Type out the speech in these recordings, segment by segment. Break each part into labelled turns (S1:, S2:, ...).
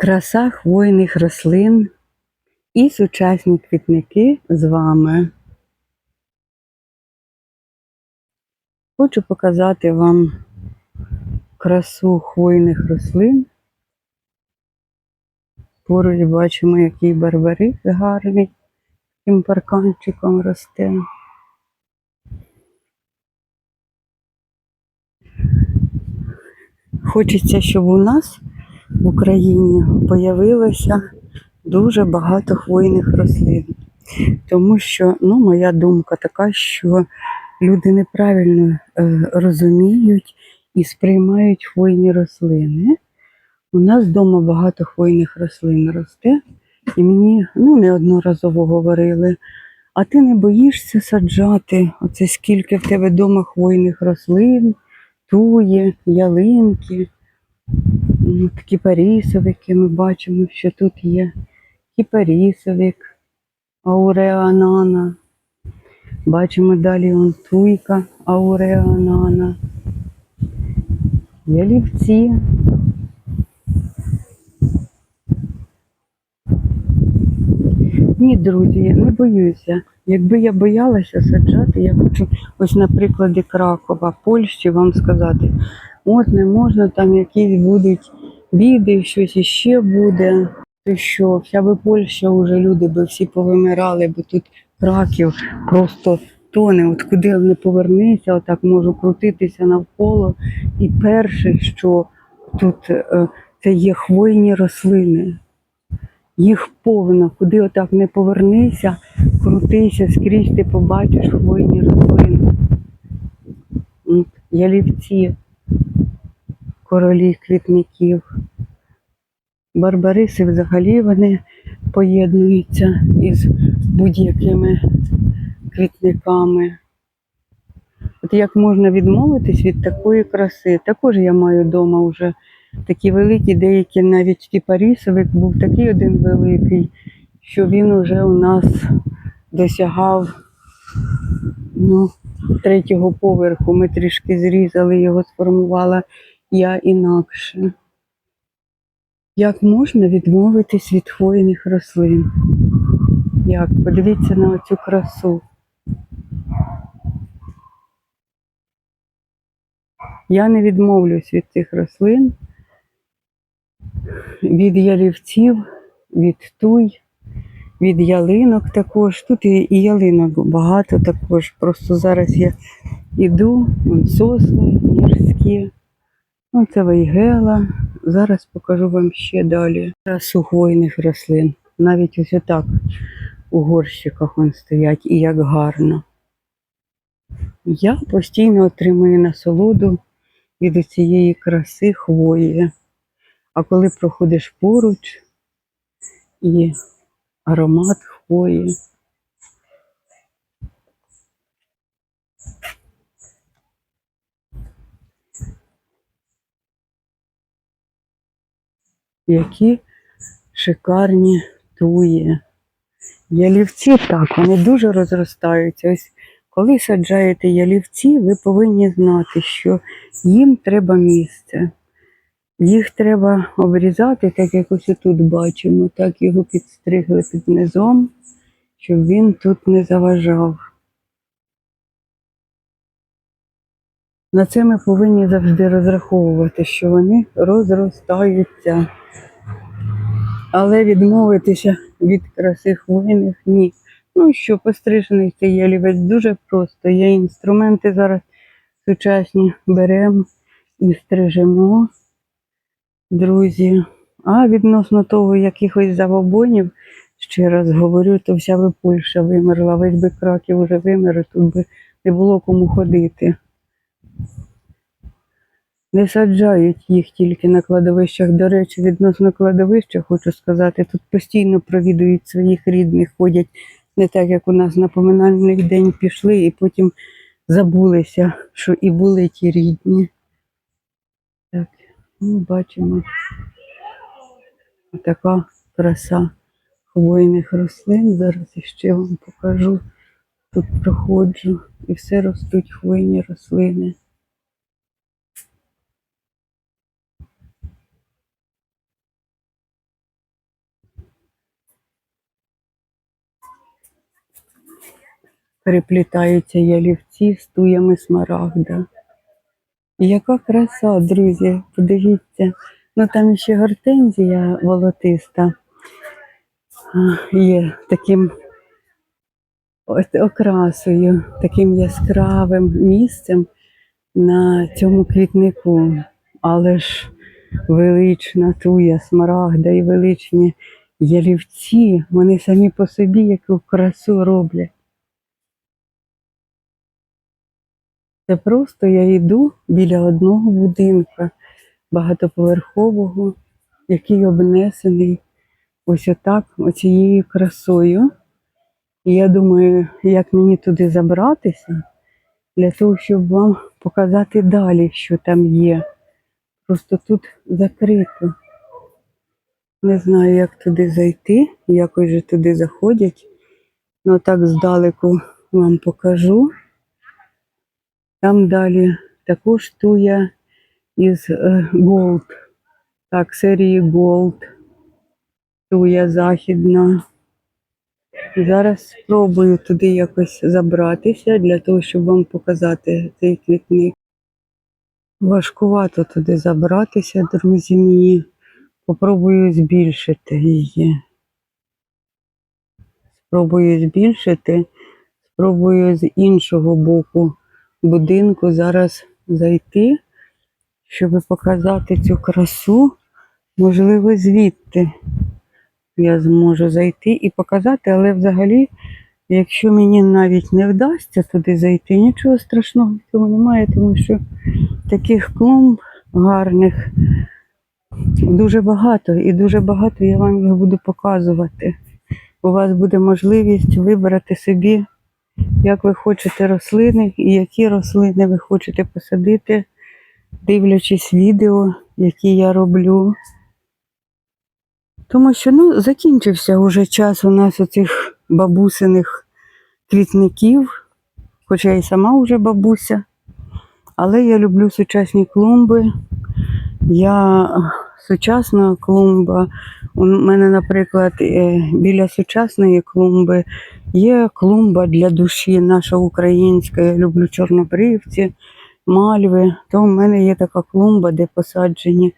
S1: Краса хвойних рослин і сучасні квітники з вами. Хочу показати вам красу хвойних рослин. Поруч бачимо, який барбарис гарний, таким парканчиком росте. Хочеться, щоб у нас в Україні появилося дуже багато хвойних рослин. Тому що, ну, моя думка така, що люди неправильно е, розуміють і сприймають хвойні рослини. У нас вдома багато хвойних рослин росте, і мені ну, неодноразово говорили, а ти не боїшся саджати? Оце скільки в тебе вдома хвойних рослин, тує, ялинки, кіпарісовики ми бачимо, що тут є кіпарісовик, ауреанана. Бачимо далі он туйка ауреанана. Ялівці. Ні, друзі, я не боюся. Якби я боялася саджати, я хочу ось на прикладі Кракова, Польщі вам сказати, от не можна, там якісь будуть біди, щось іще буде. То що, вся би Польща вже люди би всі повимирали, бо тут Краків просто тоне. От куди не повернися, отак можу крутитися навколо. І перше, що тут е, це є хвойні рослини. Їх повно, куди отак не повернися, крутися, скрізь ти побачиш хвойні рослини. Ялівці, королі квітників. Барбариси взагалі вони поєднуються із будь-якими квітниками. От як можна відмовитись від такої краси? Також я маю вдома вже такі великі, деякі навіть кіпарісовик був такий один великий, що він вже у нас досягав ну, третього поверху. Ми трішки зрізали його, сформувала я інакше. Як можна відмовитись від хвойних рослин? Як? Подивіться на цю красу. Я не відмовлюсь від цих рослин, від ялівців, від туй, від ялинок також. Тут і, ялинок багато також. Просто зараз я іду, сосни гірські, ну, це вейгела. Зараз покажу вам ще далі красу рослин. Навіть ось отак у горщиках вон стоять і як гарно. Я постійно отримую насолоду від цієї краси хвої. А коли проходиш поруч і аромат хвої. Які шикарні туї. Ялівці так, вони дуже розростаються. Ось коли саджаєте ялівці, ви повинні знати, що їм треба місце. Їх треба обрізати, так як ось тут бачимо, так його підстригли під низом, щоб він тут не заважав. На це ми повинні завжди розраховувати, що вони розростаються. Але відмовитися від краси хвойних ні. Ну що, пострижений цей ялівець дуже просто. Є інструменти зараз сучасні беремо і стрижемо, друзі. А відносно того, якихось забобонів, ще раз говорю, то вся би Польща вимерла, весь би краків вже вимер, тут би не було кому ходити. Не саджають їх тільки на кладовищах. До речі, відносно кладовища, хочу сказати, тут постійно провідують своїх рідних, ходять не так, як у нас на поминальний день пішли і потім забулися, що і були ті рідні. Так, ну, бачимо. Така краса хвойних рослин. Зараз іще вам покажу. Тут проходжу і все ростуть хвойні рослини. Переплітаються ялівці з туями смарагда. Яка краса, друзі, подивіться. Ну там ще гортензія волотиста є таким окрасою, таким яскравим місцем на цьому квітнику. Але ж велична туя смарагда і величні ялівці, вони самі по собі яку красу роблять. Це просто я йду біля одного будинка багатоповерхового, який обнесений ось отак, оцією красою. І я думаю, як мені туди забратися, для того, щоб вам показати далі, що там є. Просто тут закрито. Не знаю, як туди зайти, якось же туди заходять. Ну так здалеку вам покажу. Там далі також туя із е, Gold. Так, серії Gold. Туя західна. Зараз спробую туди якось забратися для того, щоб вам показати цей квітник. Важкувато туди забратися, друзі мої. Попробую збільшити її. Спробую збільшити, спробую з іншого боку будинку зараз зайти, щоб показати цю красу. Можливо, звідти я зможу зайти і показати, але взагалі, якщо мені навіть не вдасться туди зайти, нічого страшного в цьому немає, тому що таких клумб гарних дуже багато, і дуже багато я вам їх буду показувати. У вас буде можливість вибрати собі, як ви хочете рослини і які рослини ви хочете посадити, дивлячись відео, які я роблю. Тому що ну, закінчився вже час у нас оцих бабусиних квітників, хоча я і сама вже бабуся. Але я люблю сучасні клумби. Я сучасна клумба. У мене, наприклад, е, біля сучасної клумби є клумба для душі, наша українська. Я люблю чорнобривці, мальви. То в мене є така клумба, де посаджені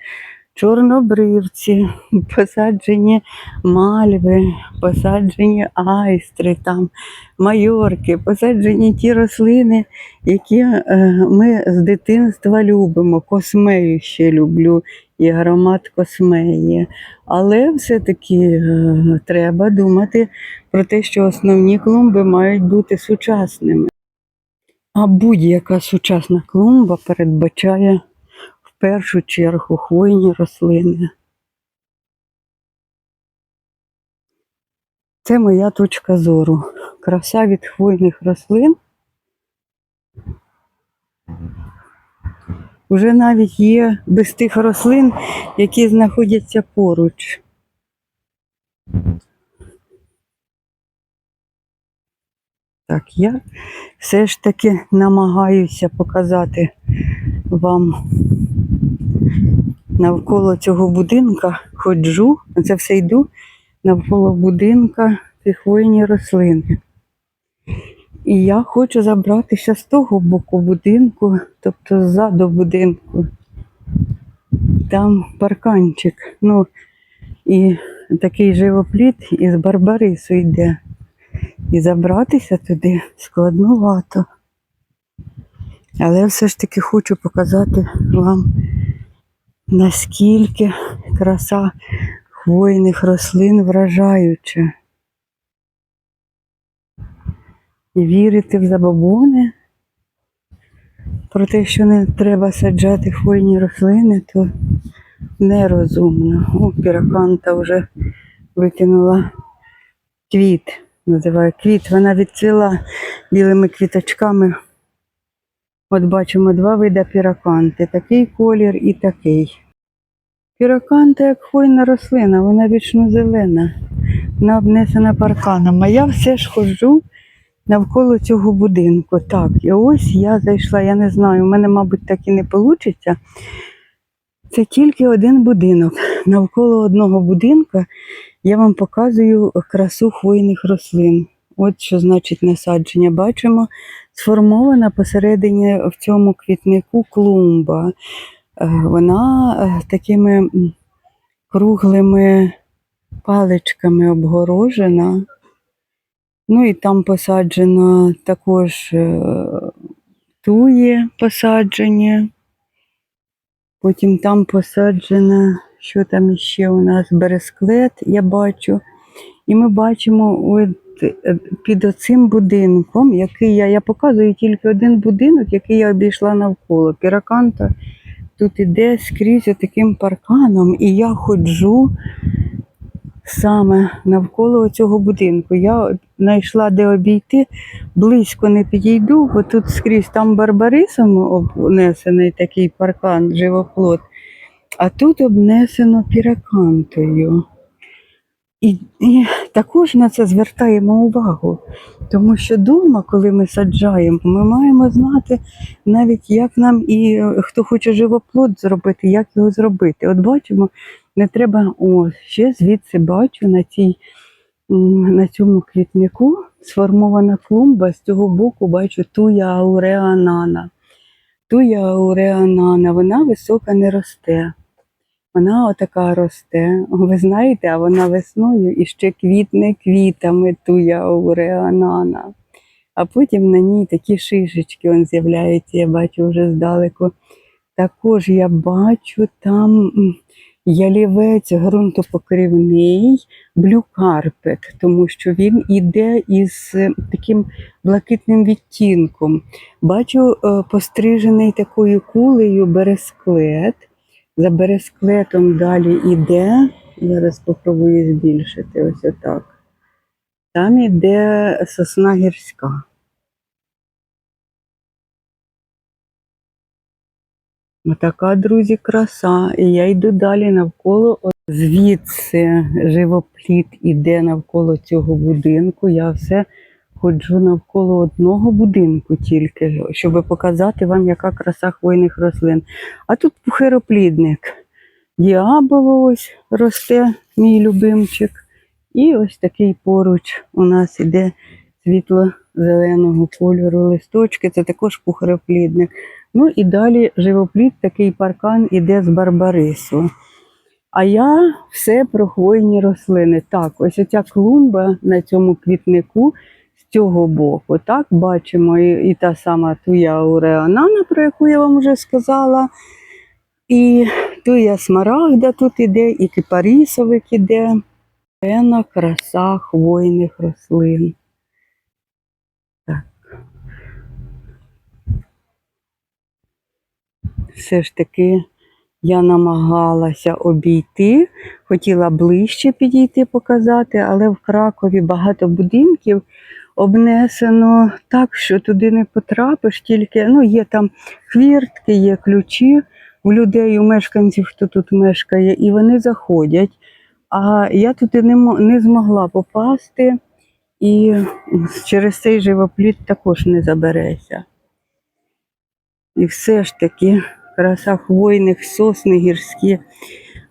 S1: чорнобривці, посаджені мальви, посаджені айстри, там, майорки, посаджені ті рослини, які е, ми з дитинства любимо. Космею ще люблю і аромат космеї. Але все-таки е, треба думати про те, що основні клумби мають бути сучасними. А будь-яка сучасна клумба передбачає в першу чергу хвойні рослини. Це моя точка зору. Краса від хвойних рослин. Вже навіть є без тих рослин, які знаходяться поруч. Так, я все ж таки намагаюся показати вам навколо цього будинка ходжу, це все йду навколо будинка ці хвойні рослини. І я хочу забратися з того боку будинку, тобто ззаду будинку. Там парканчик. Ну, і такий живопліт із барбарису йде. І забратися туди складновато. Але все ж таки хочу показати вам, наскільки краса хвойних рослин вражаюча. І вірити в забобони про те, що не треба саджати хвойні рослини, то нерозумно. О, піраканта вже викинула квіт, називаю квіт. Вона відцвіла білими квіточками. От бачимо два види піраканти. Такий колір і такий. Піраканта як хвойна рослина, вона вічно зелена, вона обнесена парканом. А я все ж ходжу навколо цього будинку. Так, і ось я зайшла, я не знаю, у мене, мабуть, так і не вийде. Це тільки один будинок. Навколо одного будинка я вам показую красу хвойних рослин. От що значить насадження. Бачимо, сформована посередині в цьому квітнику клумба. Е, Вона е, такими круглими паличками обгорожена. Ну і там посаджено також е, туї посаджені. Потім там посаджена, що там ще у нас, бересклет, я бачу. І ми бачимо от, е, під оцим будинком, який я, я показую тільки один будинок, який я обійшла навколо. Піраканта тут іде скрізь таким парканом, і я ходжу саме навколо цього будинку. Я знайшла, де обійти, близько не підійду, бо тут скрізь там барбарисом обнесений такий паркан, живоплод, а тут обнесено піракантою. І, і також на це звертаємо увагу, тому що вдома, коли ми саджаємо, ми маємо знати навіть, як нам і е, хто хоче живоплод зробити, як його зробити. От бачимо, не треба, о, ще звідси бачу на цій, на цьому квітнику сформована клумба, з цього боку бачу туя ауреанана. Туя ауреанана, вона висока не росте. Вона отака росте. Ви знаєте, а вона весною і ще квітне квітами туя ауреанана. А потім на ній такі шишечки он з'являються, я бачу вже здалеку. Також я бачу там ялівець ґрунтопокривний блюкарпет, тому що він іде із е, таким блакитним відтінком. Бачу е, пострижений такою кулею бересклет. За бересклетом далі іде. Зараз спробую збільшити ось отак. Там іде сосна гірська. Отака, друзі, краса. І я йду далі навколо. Звідси живопліт іде навколо цього будинку. Я все ходжу навколо одного будинку тільки, щоб показати вам, яка краса хвойних рослин. А тут пухироплідник. Діаболо ось росте, мій любимчик. І ось такий поруч у нас іде світло-зеленого кольору листочки, це також пухироплідник. Ну і далі живоплід, такий паркан іде з барбарису. А я все про хвойні рослини. Так, ось оця клумба на цьому квітнику цього боку. Так, бачимо і, і та сама туя ауреанана, про яку я вам вже сказала. І туя смарагда тут іде, і кипарісовик іде. Пена краса хвойних рослин. Так. Все ж таки я намагалася обійти, хотіла ближче підійти показати, але в Кракові багато будинків обнесено так, що туди не потрапиш, тільки ну, є там хвіртки, є ключі у людей, у мешканців, хто тут мешкає, і вони заходять. А я туди не, не змогла попасти, і через цей живопліт також не забереся. І все ж таки краса хвойних сосни гірські.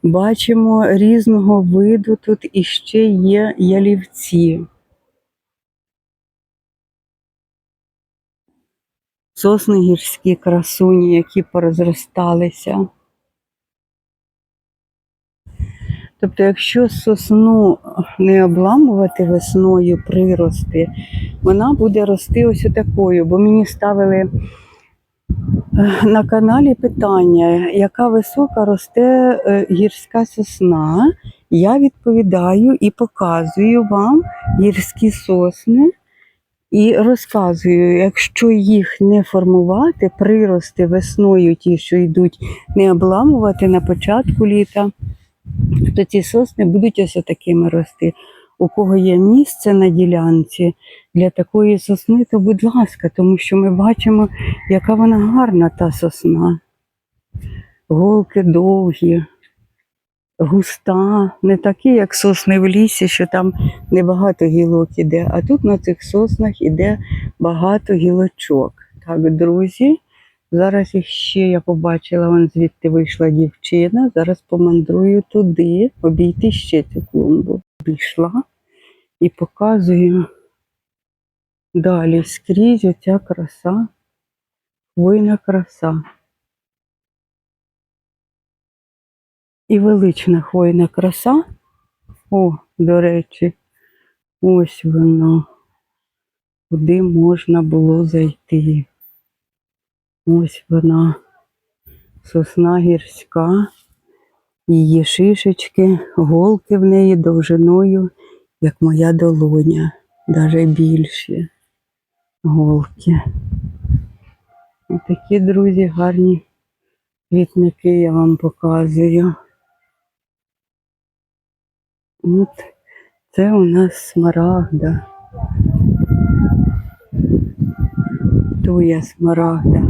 S1: Бачимо різного виду тут іще є ялівці. Сосни гірські красуні, які порозросталися. Тобто, якщо сосну не обламувати весною прирости, вона буде рости ось такою, бо мені ставили е, на каналі питання, яка висока росте е, гірська сосна. Я відповідаю і показую вам гірські сосни і розказую, якщо їх не формувати, прирости весною, ті, що йдуть, не обламувати на початку літа, то ці сосни будуть ось такими рости. У кого є місце на ділянці для такої сосни, то будь ласка, тому що ми бачимо, яка вона гарна, та сосна. Голки довгі, густа, не такі, як сосни в лісі, що там небагато гілок іде, а тут на цих соснах іде багато гілочок. Так, друзі, зараз їх ще я побачила, вон звідти вийшла дівчина. Зараз помандрую туди, обійти ще цю клумбу. Обійшла і показую Далі скрізь оця краса, хвойна краса. І велична хвойна краса. О, до речі, ось воно, куди можна було зайти. Ось вона, сосна гірська, її шишечки, голки в неї довжиною, як моя долоня, навіть більші голки. Такі, друзі, гарні квітники я вам показую. От це у нас смарагда. Туя смарагда.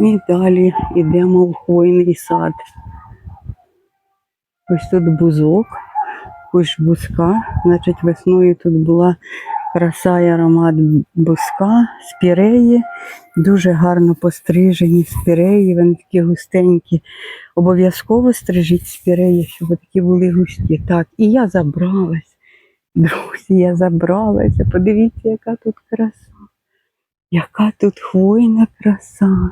S1: І далі йдемо в хвойний сад. Ось тут бузок, кущ бузка. Значить, весною тут була краса і аромат бузка, спіреї. Дуже гарно пострижені спіреї, вони такі густенькі. Обов'язково стрижіть спіреї, щоб такі були густі. Так, і я забралась. Друзі, я забралася. Подивіться, яка тут краса. Яка тут хвойна краса.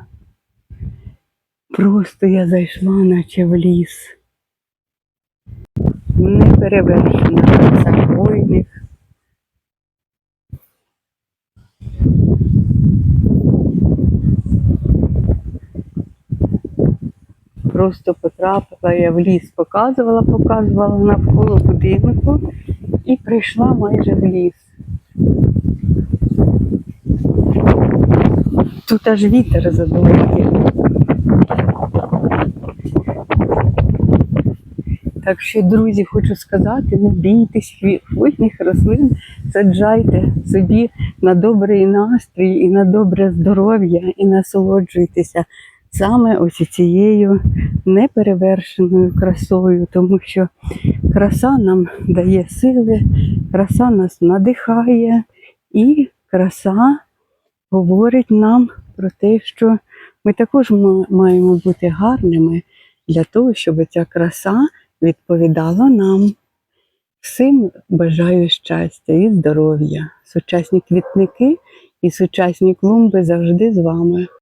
S1: Просто я зайшла, наче в ліс. Неперевершена краса хвойних. Просто потрапила я в ліс, показувала, показувала навколо будинку і прийшла майже в ліс. Тут аж вітер задує. Так що, друзі, хочу сказати, не бійтесь хвойних рослин, саджайте собі на добрий настрій і на добре здоров'я, і насолоджуйтеся саме ось цією неперевершеною красою, тому що краса нам дає сили, краса нас надихає, і краса говорить нам про те, що ми також маємо бути гарними для того, щоб ця краса відповідала нам. Всім бажаю щастя і здоров'я. Сучасні квітники і сучасні клумби завжди з вами.